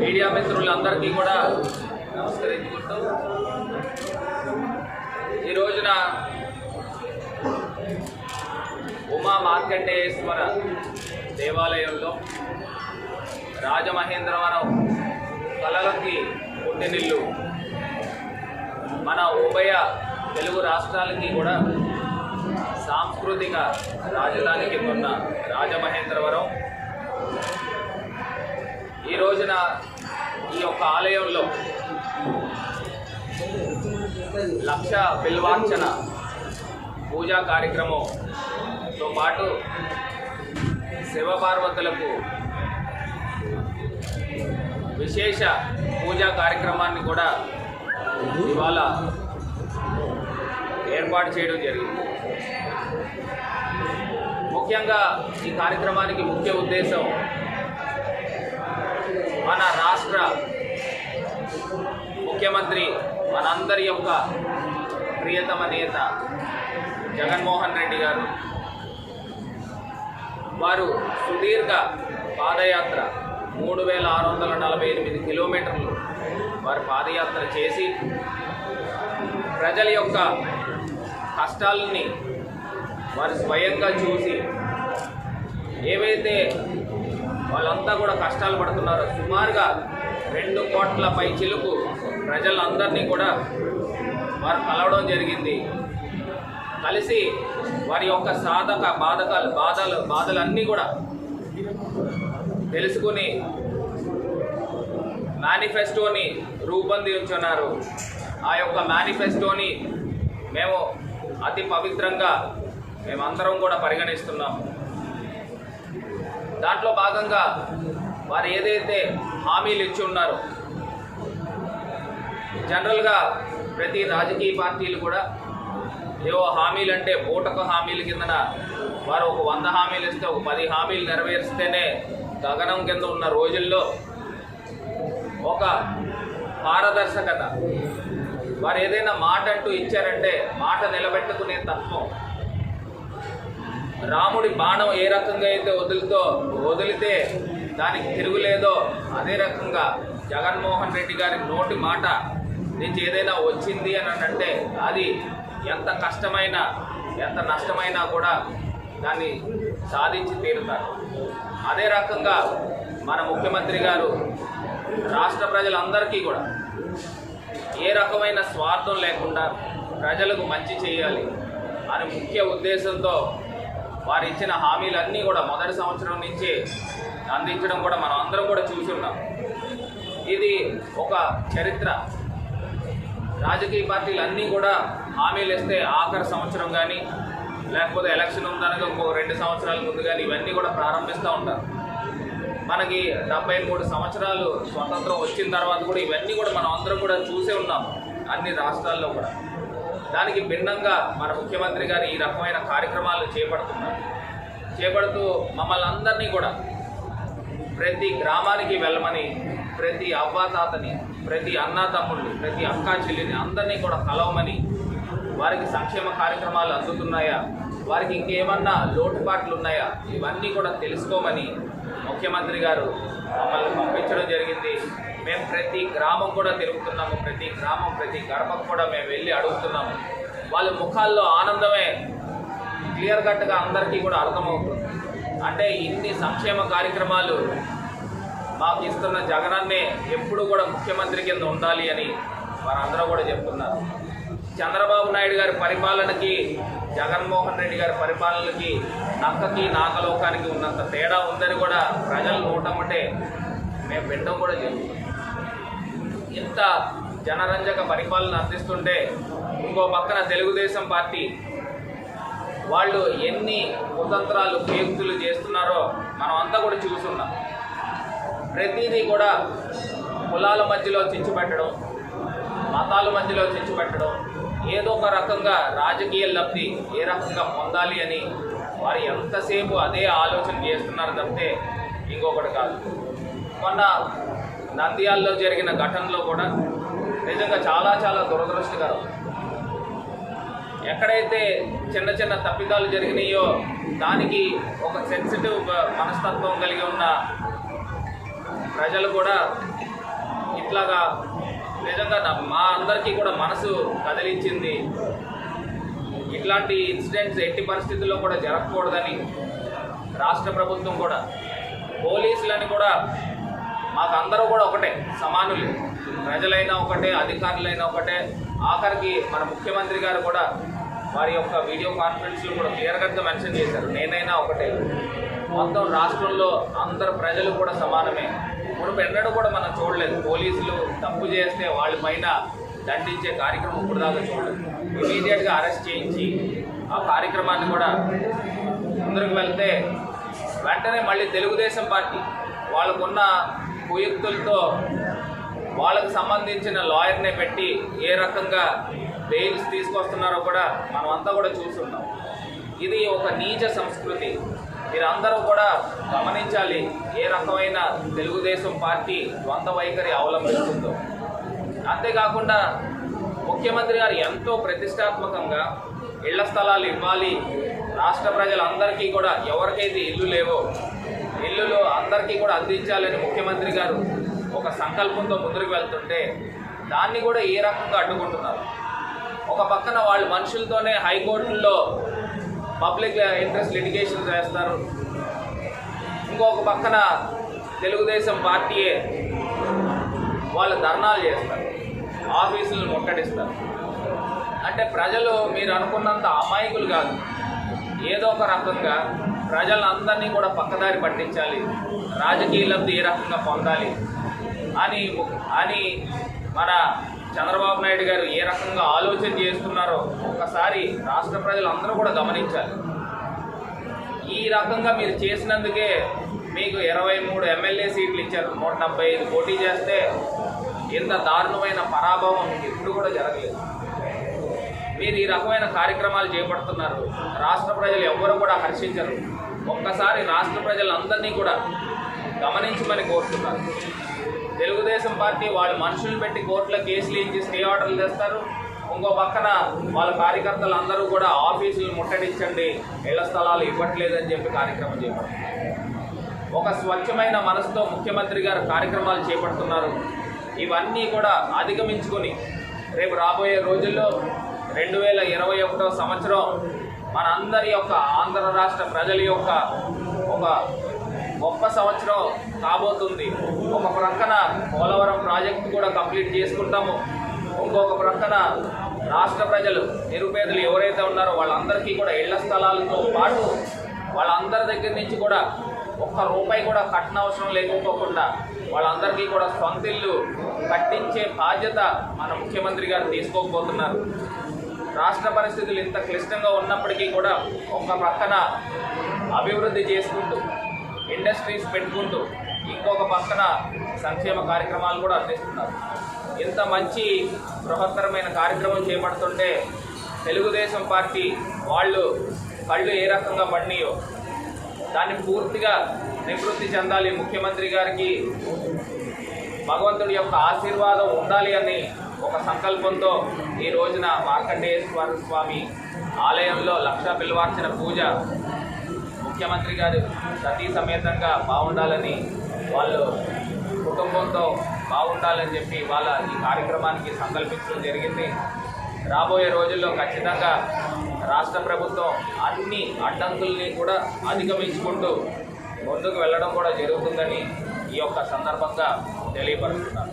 Media మిత్రులందరికీ కూడా నమస్కరించుకుంటూ ఈ రోజున ఉమా మార్కండేయేశ్వర దేవాలయంలో రాజమహేంద్రవరం కలలకి పుట్టినిల్లు మన ఉభయ తెలుగు రాష్ట్రాలకి కూడా సాంస్కృతిక రాజధానికి ఉన్న రాజమహేంద్రవరం ఈ రోజున ఈ యొక్క ఆలయంలో లక్ష బిల్వార్చన పూజా కార్యక్రమంతో పాటు శివపార్వతులకు విశేష పూజా కార్యక్రమాన్ని కూడా ఇవాళ ఏర్పాటు చేయడం జరిగింది. ముఖ్యంగా ఈ కార్యక్రమానికి ముఖ్య ఉద్దేశం మన రాష్ట్ర ముఖ్యమంత్రి మనందరి యొక్క ప్రియతమ నేత జగన్మోహన్ రెడ్డి గారు వారు సుదీర్ఘ పాదయాత్ర మూడు వేల ఆరు వందల నలభై ఎనిమిది కిలోమీటర్లు వారు పాదయాత్ర చేసి ప్రజల యొక్క కష్టాలని వారు స్వయంగా చూసి ఏవైతే వాళ్ళంతా కూడా కష్టాలు పడుతున్నారో సుమారుగా రెండు కోట్ల పై చిలుకు ప్రజలందరినీ కూడా వారు కలవడం జరిగింది. కలిసి వారి యొక్క సాధక బాధకాలు బాధలు బాధలన్నీ కూడా తెలుసుకుని మేనిఫెస్టోని రూపొందించున్నారు. ఆ యొక్క మేనిఫెస్టోని మేము అతి పవిత్రంగా మేమందరం కూడా పరిగణిస్తున్నాం దాంట్లో భాగంగా వారు ఏదైతే హామీలు ఇచ్చి ఉన్నారో జనరల్గా ప్రతి రాజకీయ పార్టీలు కూడా ఏవో హామీలు అంటే ఓటకు హామీల కిందన వారు ఒక వంద హామీలు ఇస్తే ఒక పది హామీలు నెరవేరిస్తేనే గగనం కింద ఉన్న రోజుల్లో ఒక పారదర్శకత. వారు ఏదైనా మాట అంటూ ఇచ్చారంటే మాట నిలబెట్టుకునే తత్వం రాముడి బాణం ఏ రకంగా అయితే వదులుతో వదిలితే దానికి తిరుగులేదో అదే రకంగా జగన్మోహన్ రెడ్డి గారి నోటి మాట నుంచి ఏదైనా వచ్చింది అని అంటే అది ఎంత కష్టమైనా ఎంత నష్టమైనా కూడా దాన్ని సాధించి తీరుతారు. అదే రకంగా మన ముఖ్యమంత్రి గారు రాష్ట్ర ప్రజలందరికీ కూడా ఏ రకమైన స్వార్థం లేకుండా ప్రజలకు మంచి చేయాలి అని ముఖ్య ఉద్దేశంతో వారు ఇచ్చిన హామీలన్నీ కూడా మొదటి సంవత్సరం నుంచి అందించడం కూడా మనం అందరం కూడా చూసి ఉన్నాం ఇది ఒక చరిత్ర. రాజకీయ పార్టీలు అన్నీ కూడా హామీలు ఇస్తే ఆఖరి సంవత్సరం కానీ లేకపోతే ఎలక్షన్ ఉందనక ఇంకో రెండు సంవత్సరాల ముందు కానీ ఇవన్నీ కూడా ప్రారంభిస్తూ ఉంటారు. మనకి డెబ్బై మూడు సంవత్సరాలు స్వతంత్రం వచ్చిన తర్వాత కూడా ఇవన్నీ కూడా మనం అందరం కూడా చూసే ఉన్నాం. అన్ని రాష్ట్రాల్లో కూడా. దానికి భిన్నంగా మన ముఖ్యమంత్రి గారు ఈ రకమైన కార్యక్రమాలు చేపడుతున్నారు. చేపడుతూ మమ్మల్ని అందరినీ కూడా ప్రతి గ్రామానికి వెళ్ళమని ప్రతి అవ్వాతాతని ప్రతి అన్నా తమ్ముళ్ళు ప్రతి అక్కా చెల్లిని అందరినీ కూడా కలవమని వారికి సంక్షేమ కార్యక్రమాలు అందుతున్నాయా? వారికి ఇంకేమన్నా లోటుపాట్లు ఉన్నాయా? ఇవన్నీ కూడా తెలుసుకోమని ముఖ్యమంత్రి గారు మమ్మల్ని పంపించడం జరిగింది. మేము ప్రతి గ్రామం కూడా తిరుగుతున్నాము ప్రతి గ్రామం ప్రతి గడపకు కూడా మేము వెళ్ళి అడుగుతున్నాము. వాళ్ళ ముఖాల్లో ఆనందమే క్లియర్ కట్గా అందరికీ కూడా అర్థమవుతుంది. అంటే ఇన్ని సంక్షేమ కార్యక్రమాలు మాకు ఇస్తున్న జగనన్నే ఎప్పుడు కూడా ముఖ్యమంత్రి కింద ఉండాలి అని వారందరూ కూడా చెప్తున్నారు. చంద్రబాబు నాయుడు గారి పరిపాలనకి జగన్మోహన్ రెడ్డి గారి పరిపాలనకి నక్కకి నాగలోకానికి ఉన్నంత తేడా ఉందని కూడా ప్రజలు నోటమ్మటే మేము వినడం కూడా జరుగుతుంది. ఇంత జనరంజక పరిపాలన అందిస్తుంటే ఇంకో పక్కన తెలుగుదేశం పార్టీ వాళ్ళు ఎన్ని కుతంత్రాలు పేక్తులు చేస్తున్నారో మనం అంతా కూడా చూస్తున్నాం. ప్రతిదీ కూడా కులాల మధ్యలో చించిపెట్టడం మతాల మధ్యలో చించిపెట్టడం ఏదో ఒక రకంగా రాజకీయ లబ్ధి ఏ రకంగా పొందాలి అని వారు ఎంతసేపు అదే ఆలోచన చేస్తున్నారు తప్పితే ఇంకొకటి కాదు. మొన్న నంద్యాలలో జరిగిన ఘటనలో కూడా నిజంగా చాలా చాలా దురదృష్టకరం. ఎక్కడైతే చిన్న చిన్న తప్పిదాలు జరిగినాయో దానికి ఒక సెన్సిటివ్ మనస్తత్వం కలిగి ఉన్న ప్రజలు కూడా ఇట్లాగా నిజంగా మా అందరికీ కూడా మనసు కదిలించింది. ఇట్లాంటి ఇన్సిడెంట్స్ ఎట్టి పరిస్థితుల్లో కూడా జరగకూడదని రాష్ట్ర ప్రభుత్వం కూడా పోలీసులని కూడా మాకు అందరూ కూడా ఒకటే సమానులు. ప్రజలైనా ఒకటే అధికారులైనా ఒకటే. ఆఖరికి మన ముఖ్యమంత్రి గారు కూడా వారి యొక్క వీడియో కాన్ఫరెన్స్లో కూడా క్లియర్ మెన్షన్ చేశారు. నేనైనా ఒకటే. మొత్తం రాష్ట్రంలో అందరు ప్రజలు కూడా సమానమే. మునుపు ఎన్నడూ కూడా మనం చూడలేదు. పోలీసులు తప్పు చేస్తే వాళ్ళ పైన దండించే కార్యక్రమం ఇప్పుడు దాకా చూడలేదు. ఇమీడియట్గా అరెస్ట్ చేయించి ఆ కార్యక్రమాన్ని కూడా ముందుకు వెళ్తే వెంటనే మళ్ళీ తెలుగుదేశం పార్టీ వాళ్ళకున్న కుయుక్తులతో వాళ్ళకు సంబంధించిన లాయర్నే పెట్టి ఏ రకంగా బెయిల్స్ తీసుకొస్తున్నారో కూడా మనమంతా కూడా చూస్తున్నాం. ఇది ఒక నీచ సంస్కృతి. మీరందరూ కూడా గమనించాలి ఏ రకమైన తెలుగుదేశం పార్టీ ద్వంద్వ వైఖరి అవలంబిస్తుందో. అంతేకాకుండా ముఖ్యమంత్రి గారు ఎంతో ప్రతిష్టాత్మకంగా ఇళ్ళ స్థలాలు ఇవ్వాలి. రాష్ట్ర ప్రజలందరికీ కూడా ఎవరికైతే ఇల్లు లేవో ఇల్లులు అందరికీ కూడా అందించాలని ముఖ్యమంత్రి గారు ఒక సంకల్పంతో ముందుకు వెళ్తుంటే దాన్ని కూడా ఏ రకంగా అడ్డుకుంటున్నారు? ఒక పక్కన వాళ్ళు మనుషులతోనే హైకోర్టుల్లో పబ్లిక్ ఇంట్రెస్ట్ లిటిగేషన్ చేస్తారు. ఇంకొక పక్కన తెలుగుదేశం పార్టీయే వాళ్ళు ధర్నాలు చేస్తారు. ఆఫీసులను ముట్టడిస్తారు. అంటే ప్రజలు మీరు అనుకున్నంత అమాయకులు కాదు. ఏదో ఒక రకంగా ప్రజలందరినీ కూడా పక్కదారి పట్టించాలి. రాజకీయ లబ్ధి ఏ రకంగా పొందాలి? అని అని మన చంద్రబాబు నాయుడు గారు ఏ రకంగా ఆలోచన చేస్తున్నారో ఒక్కసారి రాష్ట్ర ప్రజలందరూ కూడా గమనించాలి. ఈ రకంగా మీరు చేసినందుకే మీకు ఇరవై మూడు ఎమ్మెల్యే సీట్లు ఇచ్చారు. నూట డెబ్బై ఐదు పోటీ చేస్తే ఇంత దారుణమైన పరాభవం ఎప్పుడు కూడా జరగలేదు. మీరు ఈ రకమైన కార్యక్రమాలు చేపడుతున్నారు రాష్ట్ర ప్రజలు ఎవ్వరూ కూడా హర్షించరు. ఒక్కసారి రాష్ట్ర ప్రజలందరినీ కూడా గమనించమని కోరుతున్నారు. తెలుగుదేశం పార్టీ వాళ్ళు మనుషులు పెట్టి కోర్టులో కేసులు ఇచ్చి స్టే ఆర్డర్లు తెస్తారు. ఇంకో పక్కన వాళ్ళ కార్యకర్తలు అందరూ కూడా ఆఫీసులు ముట్టడించండి ఇళ్ళ స్థలాలు ఇవ్వట్లేదని చెప్పి కార్యక్రమం చేపడుతున్నారు. ఒక స్వచ్ఛమైన మనసుతో ముఖ్యమంత్రి గారు కార్యక్రమాలు చేపడుతున్నారు. ఇవన్నీ కూడా అధిగమించుకొని రేపు రాబోయే రోజుల్లో రెండు వేల ఇరవై ఒకటో సంవత్సరం మనందరి యొక్క ఆంధ్ర రాష్ట్ర ప్రజల యొక్క ఒక గొప్ప సంవత్సరం కాబోతుంది. ఒక ప్రక్కన పోలవరం ప్రాజెక్టు కూడా కంప్లీట్ చేసుకుంటాము. ఇంకొక ప్రక్కన రాష్ట్ర ప్రజలు నిరుపేదలు ఎవరైతే ఉన్నారో వాళ్ళందరికీ కూడా ఇళ్ళ స్థలాలతో పాటు వాళ్ళందరి దగ్గర నుంచి కూడా ఒక్క రూపాయి కూడా కట్టిన అవసరం లేకపోకుండా వాళ్ళందరికీ కూడా సొంత ఇల్లు కట్టించే బాధ్యత మన ముఖ్యమంత్రి గారు తీసుకోకపోతున్నారు. రాష్ట్ర పరిస్థితులు ఇంత క్లిష్టంగా ఉన్నప్పటికీ కూడా ఒక పక్కన అభివృద్ధి చేసుకుంటూ ఇండస్ట్రీస్ పెట్టుకుంటూ ఇంకొక పక్కన సంక్షేమ కార్యక్రమాలు కూడా అందిస్తున్నారు. ఇంత మంచి బృహత్తరమైన కార్యక్రమం చేపడుతుంటే తెలుగుదేశం పార్టీ వాళ్ళు కళ్ళు ఏ రకంగా పడినాయో దాన్ని పూర్తిగా నివృత్తి చెందాలి ముఖ్యమంత్రి గారికి భగవంతుడి యొక్క ఆశీర్వాదం ఉండాలి అని ఒక సంకల్పంతో ఈ రోజున మార్కండేయేశ్వర స్వామి ఆలయంలో లక్ష పిలువార్చిన పూజ ముఖ్యమంత్రి గారు సతీ సమేతంగా బాగుండాలని వాళ్ళు కుటుంబంతో బాగుండాలని చెప్పి వాళ్ళ ఈ కార్యక్రమానికి సంకల్పించడం జరిగింది. రాబోయే రోజుల్లో ఖచ్చితంగా రాష్ట్ర ప్రభుత్వం అన్ని అడ్డంకుల్ని కూడా అధిగమించుకుంటూ ముందుకు వెళ్ళడం కూడా జరుగుతుందని ఈ యొక్క సందర్భంగా తెలియపరుస్తున్నాను.